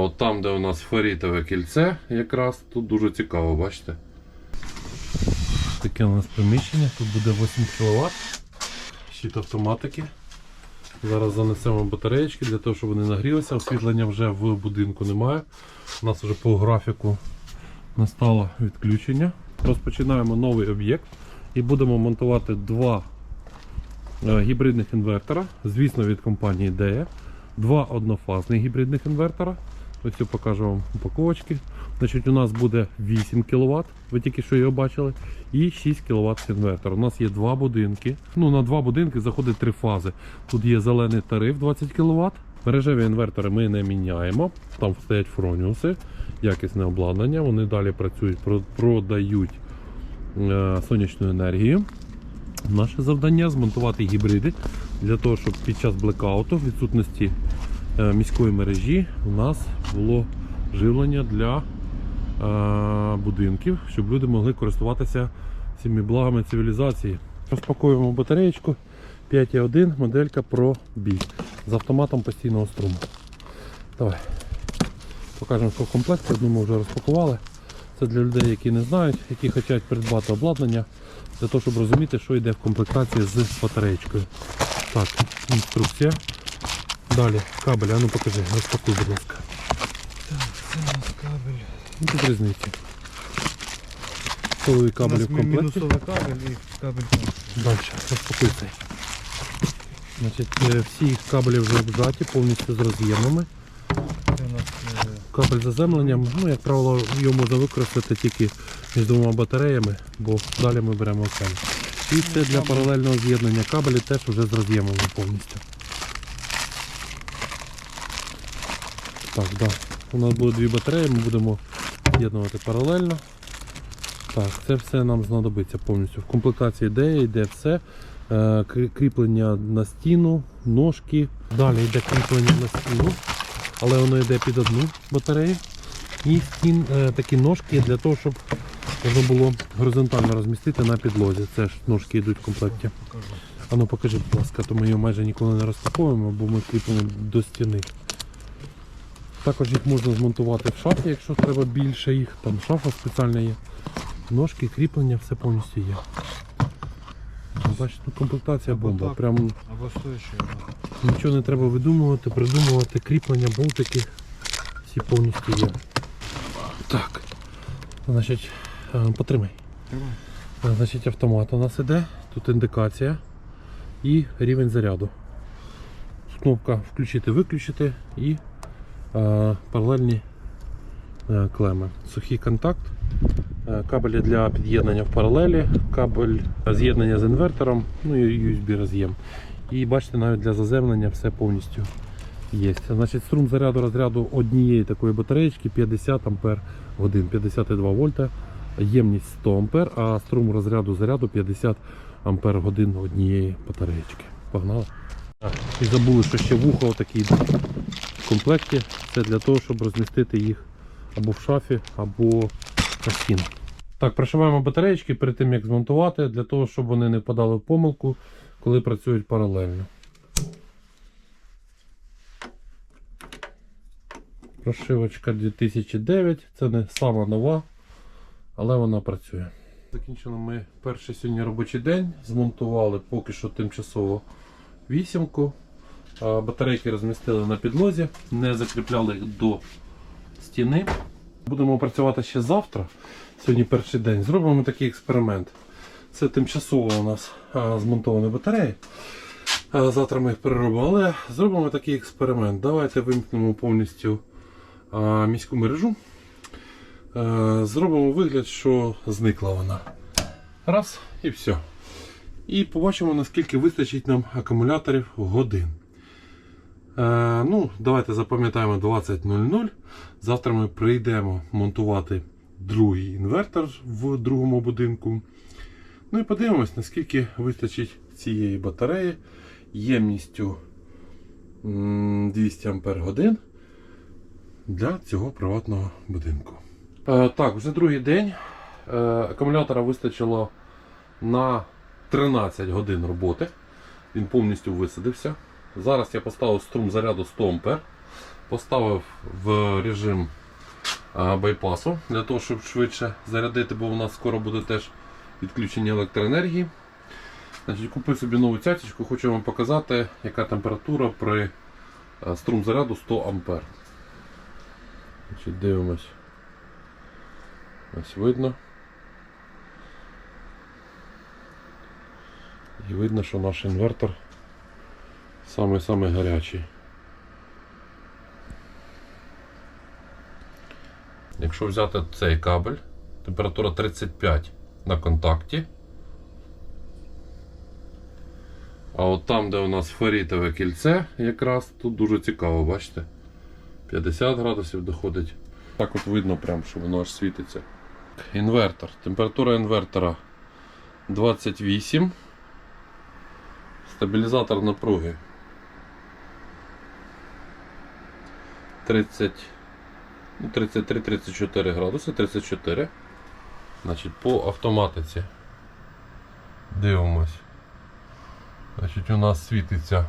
от там, де у нас ферітове кільце, якраз тут дуже цікаво, бачите. Таке у нас приміщення, тут буде 8 кВт, щит автоматики. Зараз занесемо батареєчки для того, щоб вони нагрілися. Освітлення вже в будинку немає. У нас вже по графіку настало відключення. Розпочинаємо новий об'єкт і будемо монтувати два е, гібридних інвертора, звісно, від компанії DE. Два однофазних гібридних інвертора. Ось я покажу вам упаковочки. Значить, у нас буде 8 кВт, ви тільки що його бачили, і 6 кВт інвертор. У нас є два будинки. Ну, на два будинки заходить три фази. Тут є зелений тариф 20 кВт. Мережеві інвертори ми не міняємо. Там стоять фроніуси, якісне обладнання. Вони далі працюють, продають е, сонячну енергію. Наше завдання змонтувати гібриди для того, щоб під час блекауту, відсутності е, міської мережі, у нас було живлення для е, будинків, щоб люди могли користуватися цими благами цивілізації. Розпакуємо батареєчку 5.1 моделька Pro B з автоматом постійного струму. Давай. Покажемо, що в комплекті. Одну ми вже розпакували. Це для людей, які не знають, які хочуть придбати обладнання, для того, щоб розуміти, що йде в комплектації з батареєчкою. Так, інструкція. Далі кабель, а ну покажи, розпакуй, будь ласка. Кабель. Ну, тут різниці. У нас в комплекті. мінусовий кабель і кабель там. Далі, розпакуй. Значить, е, всі їх кабелі вже обжаті, повністю з роз'ємами. Е, Кабель заземленням, ну, як правило, його можна використати тільки між двома батареями, бо далі ми беремо окремо. І це для паралельного з'єднання кабелі теж вже з роз'ємами повністю. Так, да. У нас буде дві батареї, ми будемо з'єднувати паралельно. Так, це все нам знадобиться повністю. В комплектації йде, йде все. Е, Кріплення на стіну, ножки. Далі йде кріплення на стіну, але воно йде під одну батарею. І стін, е, такі ножки для того, щоб можна було горизонтально розмістити на підлозі. Це ж ножки йдуть в комплекті. покажу. А ну покажи, будь ласка, то ми його майже ніколи не розпаковуємо, бо ми кріпимо до стіни. Також їх можна змонтувати в шафі, якщо треба більше їх. Там шафа спеціальна є. Ножки, кріплення, все повністю є. Бачите, тут комплектація Або бомба. так. Прям Або стоячий. нічого не треба видумувати, придумувати, кріплення, болтики. Всі повністю є. Так. Значить, е, потримай. Е, Значить, автомат у нас іде, тут індикація і рівень заряду. Кнопка включити-виключити і паралельні е, клеми. Сухий контакт, е, кабелі для під'єднання в паралелі, кабель з'єднання з інвертором, ну і USB роз'єм. І бачите, навіть для заземлення все повністю є. Значить, струм заряду розряду однієї такої батареєчки 50 ампер годин, 52 вольта ємність 100 ампер, а струм розряду заряду 50 ампер годин однієї батареєчки. Погнали. І забули, що ще вуха отакі йдуть в комплекті. Це для того, щоб розмістити їх або в шафі, або на стіну. Так, пришиваємо батареєчки перед тим, як змонтувати, для того, щоб вони не впадали в помилку, коли працюють паралельно. Прошивочка 2009, це не сама нова, але вона працює. Закінчили ми перший сьогодні робочий день, змонтували поки що тимчасово вісімку. Батарейки розмістили на підлозі, не закріпляли їх до стіни. Будемо працювати ще завтра. Сьогодні перший день. Зробимо такий експеримент. Це тимчасово у нас змонтовані батареї. Завтра ми їх переробимо, але зробимо такий експеримент. Давайте вимкнемо повністю міську мережу. Зробимо вигляд, що зникла вона. Раз і все. І побачимо, наскільки вистачить нам акумуляторів годин. Е, ну, Давайте запам'ятаємо 20.00. Завтра ми прийдемо монтувати другий інвертор в другому будинку. Ну і подивимось, наскільки вистачить цієї батареї ємністю 200 Ампер годин для цього приватного будинку. Е, так, вже другий день. Е, акумулятора вистачило на 13 годин роботи. Він повністю висадився. Зараз я поставив струм заряду 100 А. Поставив в режим байпасу для того, щоб швидше зарядити, бо у нас скоро буде теж відключення електроенергії. Значить, Купив собі нову цяточку, хочу вам показати, яка температура при струм заряду 100 А. Значить, дивимось. Ось видно. І видно, що наш інвертор самий-самий гарячий. Якщо взяти цей кабель, температура 35 на контакті. А от там, де у нас ферритове кільце, якраз тут дуже цікаво, бачите? 50 градусів доходить. Так от видно, прям, що воно аж світиться. Інвертор. Температура інвертора 28. Стабілізатор напруги 30, ну, 33-34 градуси, 34. Значить, по автоматиці. Дивимось. Значить, у нас світиться.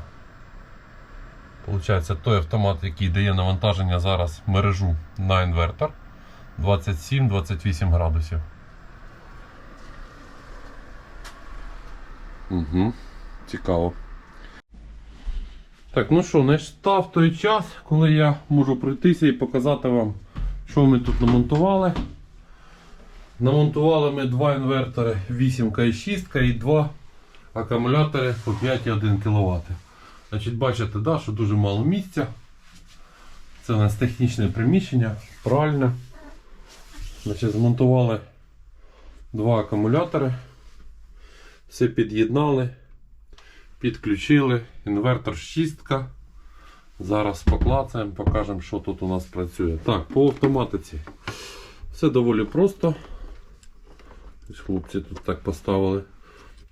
Получається той автомат, який дає навантаження зараз мережу на інвертор 27-28 градусів. Угу. Цікаво. Так, ну що, настав той час, коли я можу пройтися і показати вам, що ми тут намонтували. Намонтували ми два інвертори 8 і 6 і два акумулятори по 5,1 кВт. Значить, бачите, да, що дуже мало місця. Це у нас технічне приміщення, пральне. Значить, змонтували два акумулятори. Все під'єднали, підключили. Інвертор 6. Зараз поклацаємо, покажемо, що тут у нас працює. Так, по автоматиці. Все доволі просто. Хлопці тут так поставили.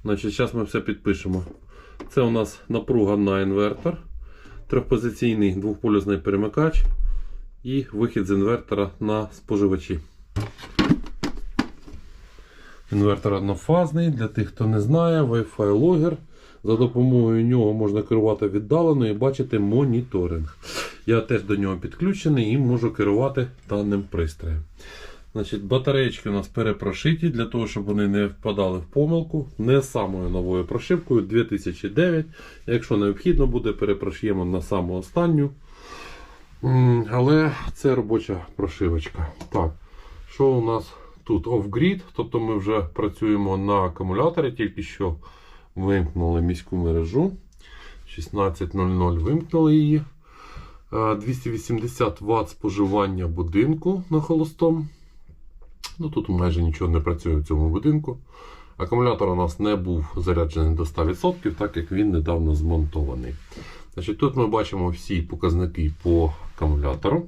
Значить, Зараз ми все підпишемо. Це у нас напруга на інвертор, трьохпозиційний двохполюсний перемикач і вихід з інвертора на споживачі. Інвертор однофазний, для тих, хто не знає, Wi-Fi логер. За допомогою нього можна керувати віддалено і бачити моніторинг. Я теж до нього підключений і можу керувати даним пристроєм. Значить, Батареєчки у нас перепрошиті для того, щоб вони не впадали в помилку. Не самою новою прошивкою 2009. Якщо необхідно буде, перепрошиємо на саму останню. Але це робоча прошивочка. Так, що у нас тут off-grid, тобто ми вже працюємо на акумуляторі, тільки що вимкнули міську мережу. 16.00 вимкнули її. Е, 280 Вт споживання будинку на холостому. Ну тут майже нічого не працює в цьому будинку. Акумулятор у нас не був заряджений до 100%, так як він недавно змонтований. Значить, Тут ми бачимо всі показники по акумулятору.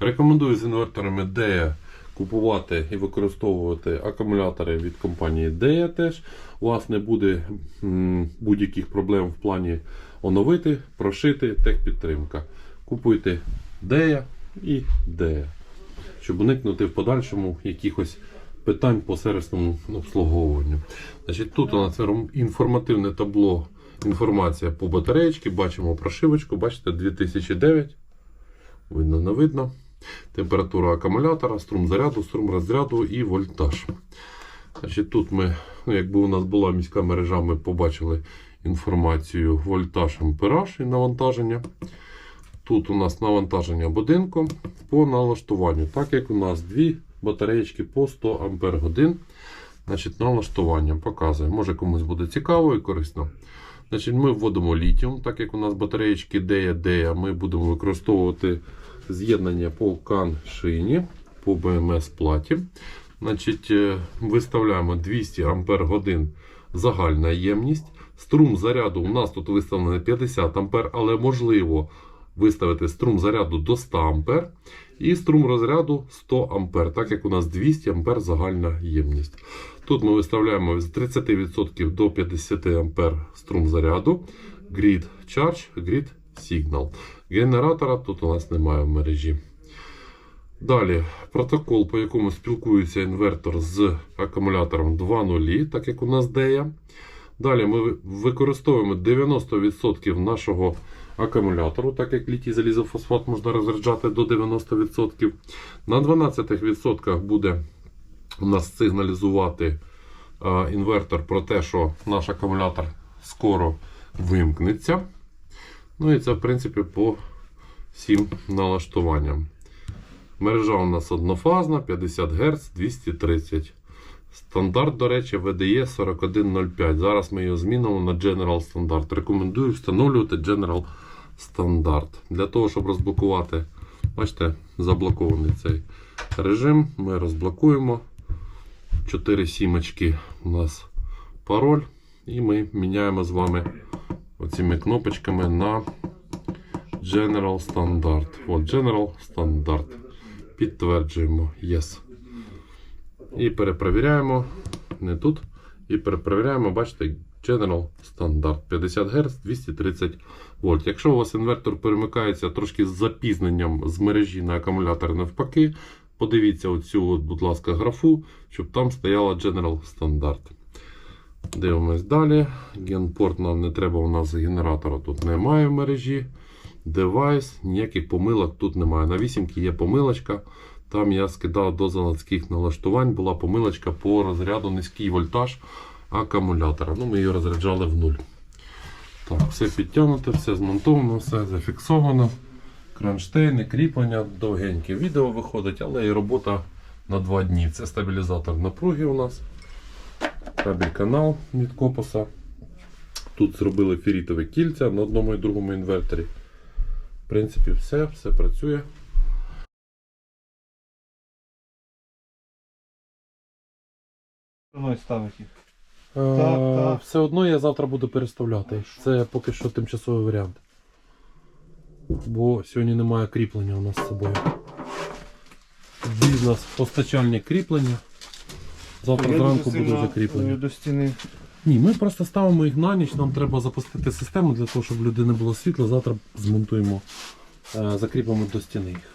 Рекомендую з інверторами DEA купувати і використовувати акумулятори від компанії DEA теж. У вас не буде будь-яких проблем в плані оновити, прошити, техпідтримка. Купуйте DEA і DEA щоб уникнути в подальшому якихось питань по сервісному обслуговуванню. Значить, Тут у нас інформативне табло, інформація по батареєчці, бачимо прошивочку, бачите, 2009. Видно, не видно. Температура акумулятора, струм заряду, струм розряду і вольтаж. Значить, Тут ми, ну, якби у нас була міська мережа, ми побачили інформацію вольтаж, ампераж і навантаження. Тут у нас навантаження будинку по налаштуванню. Так як у нас дві батареєчки по 100 Ампер. Значить, налаштування показує. Може комусь буде цікаво і корисно. Значить, Ми вводимо літіум, так як у нас батареєчки DEA, ми будемо використовувати з'єднання по CAN шині, по BMS платі. Значить, е, Виставляємо 200 Ампер загальна ємність. Струм заряду у нас тут виставлений 50 Ампер, але можливо виставити струм заряду до 100 А і струм розряду 100 А, так як у нас 200 А загальна ємність. Тут ми виставляємо з 30% до 50 А струм заряду, Grid Charge, Grid Signal. Генератора тут у нас немає в мережі. Далі протокол, по якому спілкується інвертор з акумулятором 2.0, так як у нас DEA. Далі ми використовуємо 90% нашого акумулятору, так як літій залізофосфат можна розряджати до 90%. На 12% буде у нас сигналізувати інвертор про те, що наш акумулятор скоро вимкнеться. Ну і це, в принципі, по всім налаштуванням. Мережа у нас однофазна, 50 Гц, 230. Стандарт, до речі, VDE 4105. Зараз ми його змінимо на General стандарт. Рекомендую встановлювати General стандарт. Для того, щоб розблокувати, бачите, заблокований цей режим, ми розблокуємо. 4 сімочки у нас пароль. І ми міняємо з вами оціми кнопочками на General стандарт. От General стандарт. Підтверджуємо Yes. І перепровіряємо. Не тут. І перепровіряємо, бачите, General стандарт 50 Гц 230 вольт. Якщо у вас інвертор перемикається трошки з запізненням з мережі на акумулятор навпаки, подивіться оцю, будь ласка, графу, щоб там стояла General стандарт. Дивимось далі. Генпорт нам не треба, у нас генератора тут немає в мережі. Девайс, ніяких помилок тут немає. На 8 є помилочка. Там я скидав до заводських налаштувань, була помилочка по розряду низький вольтаж акумулятора. Ну, Ми її розряджали в нуль. Так, все підтягнуто, все змонтовано, все зафіксовано. Кронштейни, кріплення, довгеньке відео виходить, але і робота на 2 дні. Це стабілізатор напруги у нас. Кабель канал від копоса. Тут зробили ферітове кільця на одному і другому інверторі. В принципі, все, все працює. Їх. Е, так. Все одно я завтра буду переставляти. Це поки що тимчасовий варіант. Бо сьогодні немає кріплення у нас з собою. Бізнес, постачальні кріплення. Завтра зранку буде сильно, вже кріплення. е, До стіни. Ні, ми просто ставимо їх на ніч, нам треба запустити систему для того, щоб люди людини було світло. Завтра змонтуємо, е, закріпимо до стіни їх.